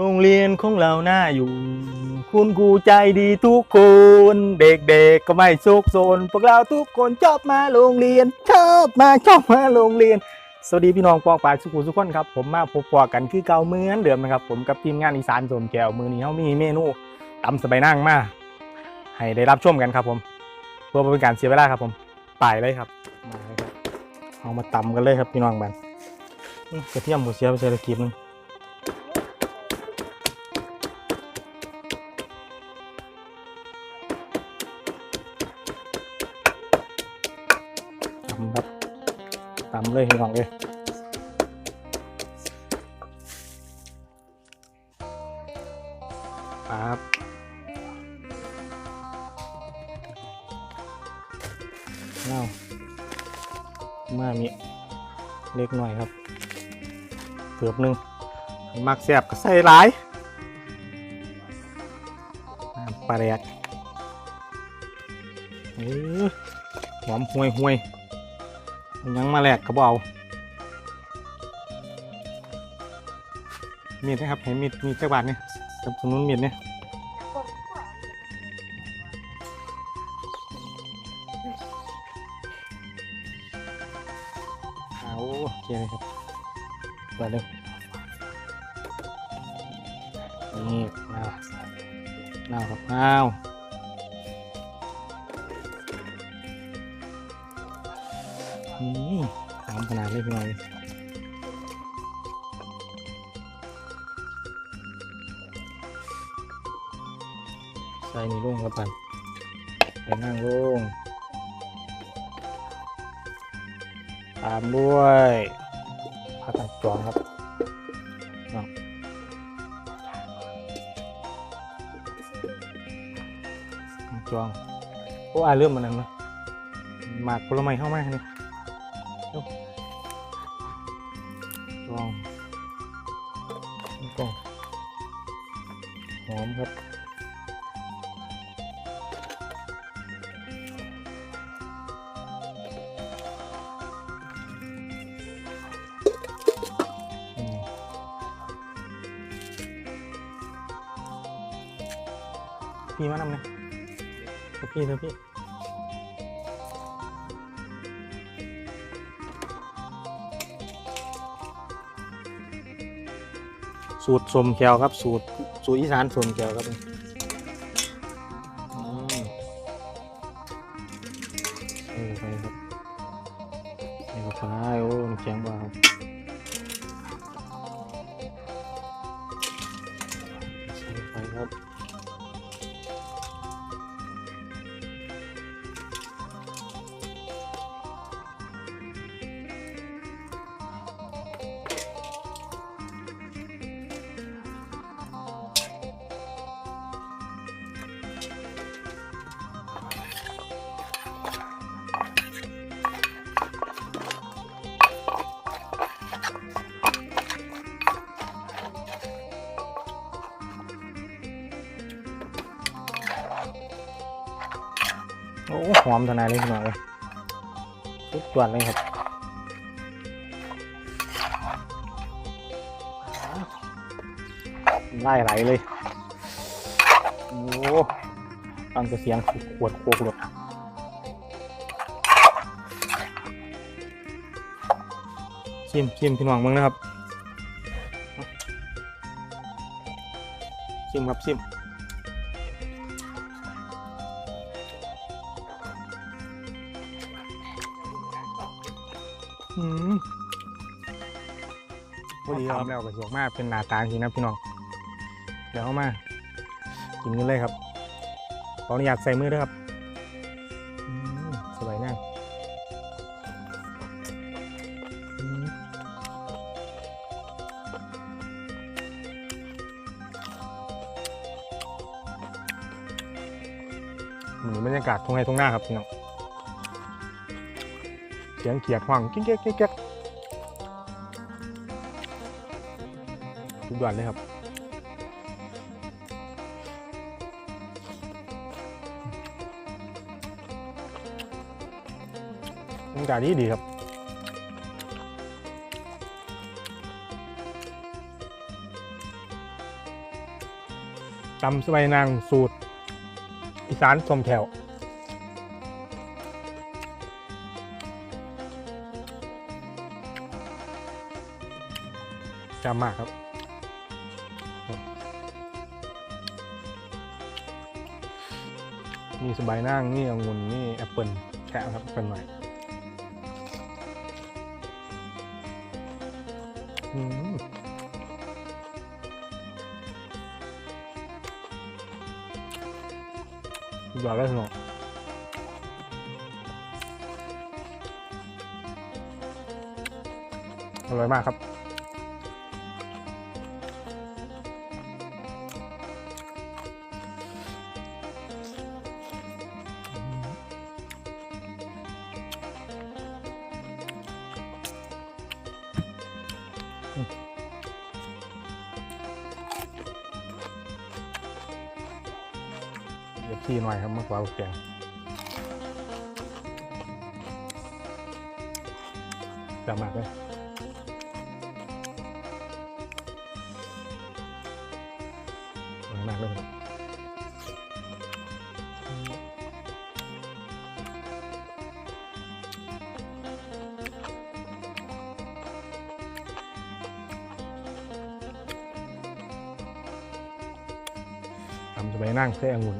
โรงเรียนของเราหน้าอยู่ คุณครูใจดีทุกคน เด็กๆก็ไม่ซุกซนพวกเราทุกคนชอบมาโรงเรียน ชอบมาชอบมาโรงเรียน สวัสดีพี่น้องปองปากสุขุมทุกคนครับ ผมมาพบปะกันคือเก่าเหมือนเดิมนะครับ ผมกับทีมงานอีสานสมแก้วมือนี้เขามีเมนูตำสบายนั่งมาให้ได้รับชมกันครับผมเพื่อเป็นการเสียเวลาครับผมไปเลยครับมาเลยครับเอามาตำกันเลยครับพี่น้องบันกระเทียมหมูเสียไปใส่ตะกีบนึง ตำเลยพี่น้องเลยครับเน่ามามีเล็กหน่อยครับเกือบหนึ่งมักแสบก็ใส่หลายน้ำปลาแดกเออหอมห่วยห่วย ยังมาแหลกกระเบามีดนะครับเห็นมีดมีดจักรบาทเนี่ยกับสนุนมีดนี่เอาโอเคเลยครับเปิดเลยนี่น้าวน้าครับน้าว ตามขนาดเลยพี่น้องใส่นี่ลงครับปันใส่นั่งลง ตามด้วยผักกาดจองครับจองโอ้อาเริ่มมันนั้นนะหมากผลไม้เข้ามาเนี่ย ลองนี่ก็หอมครับพี่มานำเนี่ยพี่เดี๋ยวพี่ สูตรสมแก้วครับ สูตรสูตรอีสานสมแก้วครับ อ้หอมทนายเลยพี่น้องเลยทุกจวนเลยครับไล่ไหลเลย โอ้ฟังแต่เสียงขวดโคกหลดชิมชิมพี่น้องมึงนะครับ ชิมครับชิม พอดีครับแล้วก็สวยมากเป็นหน้าตาจริงนะพี่น้อง เดี๋ยวเอามา กินกันเลยครับขออนุญาตใส่มือด้วยครับอืมสบายนั่งอืมเหมือนบรรยากาศทุ่งไร่ทุ่งนาครับพี่น้องเสียงเขียดห้องกิ๊กกิ๊กกิ๊กกิ๊กทุกด่วนเลยครับบรรยากาศดีดีครับตำสบายนางสูตร อีสานสมแถว จำมากครับมีสบายนั่งนี่องุ่นนี่แอปเปิลแค่ครับเป็นหน่อยอืมดยอดเลยพี่น้องอร่อยมากครับ เดี๋ยวพี่หน่อยครับมากกว่าแกงจะมากเลยอร่อยมากเลย ไปนั่งเส้องุ่น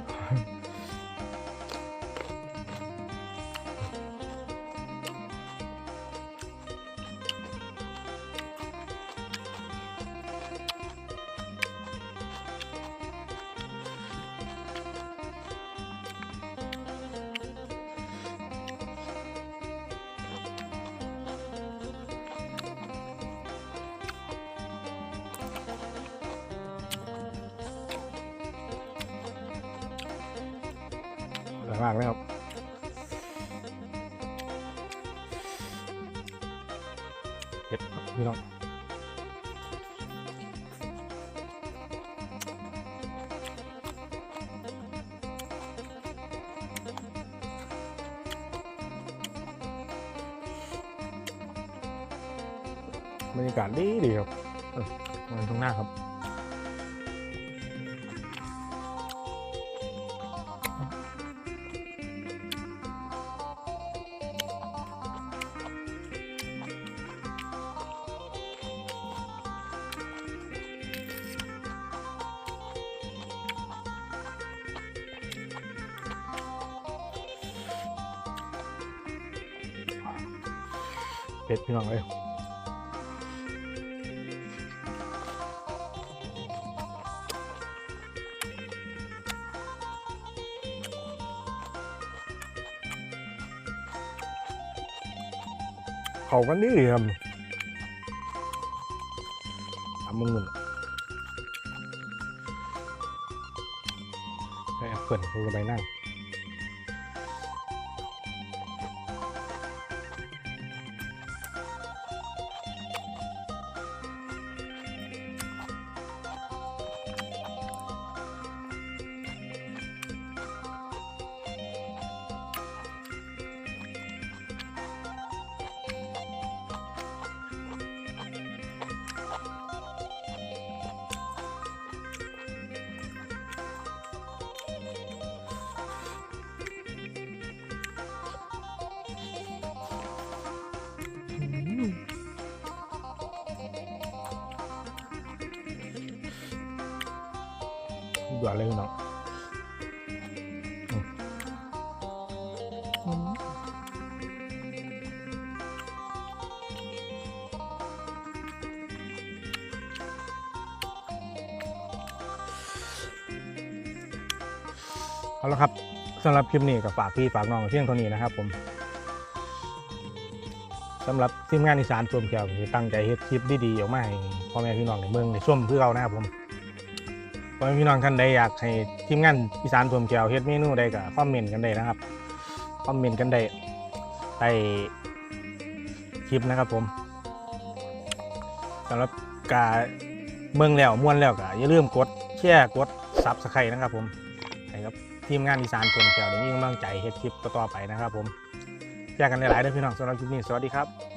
ากเลยครับเผ็ดพี่น้องบรรยากาศดีดีครับมาตรงหน้าครับ เป็ดพี่น้องเอ้ยเขากันนี่ครับทำมึงเงินไอ้แอปเปิลคือใบนั่ง หวานเลยพี่น้องเอาละครับสำหรับคลิปนี้ก็ฝากพี่ฝากน้องเที่ยงเท่านี้นะครับ ผมสำหรับทีมงานอีสานชมแก้วที่ตั้งใจเฮ็ดคลิปดีๆออกมาให้พ่อแม่พี่น้องในเมืองในช่วมเพื่อเรานะครับผม พ่อแม่พี่น้องท่านใดอยากให้ทีมงานอีสานรวมแก้วเฮ็ดเมนูใดก็คอมเมนต์กันได้นะครับคอมเมนต์กันได้ใต้คลิปนะครับผมสำหรับกาเมืองแล้วม่วนแล้วก็อย่าลืมกดแชร์กดซับสไครต์นะครับผมให้กับทีมงานอีสานรวมแก้วได้มีกำลังใจเฮ็ดคลิปต่อๆไปนะครับผมแชร์กันหลายๆด้อพี่น้องสำหรับคลิปนี้สวัสดีครับ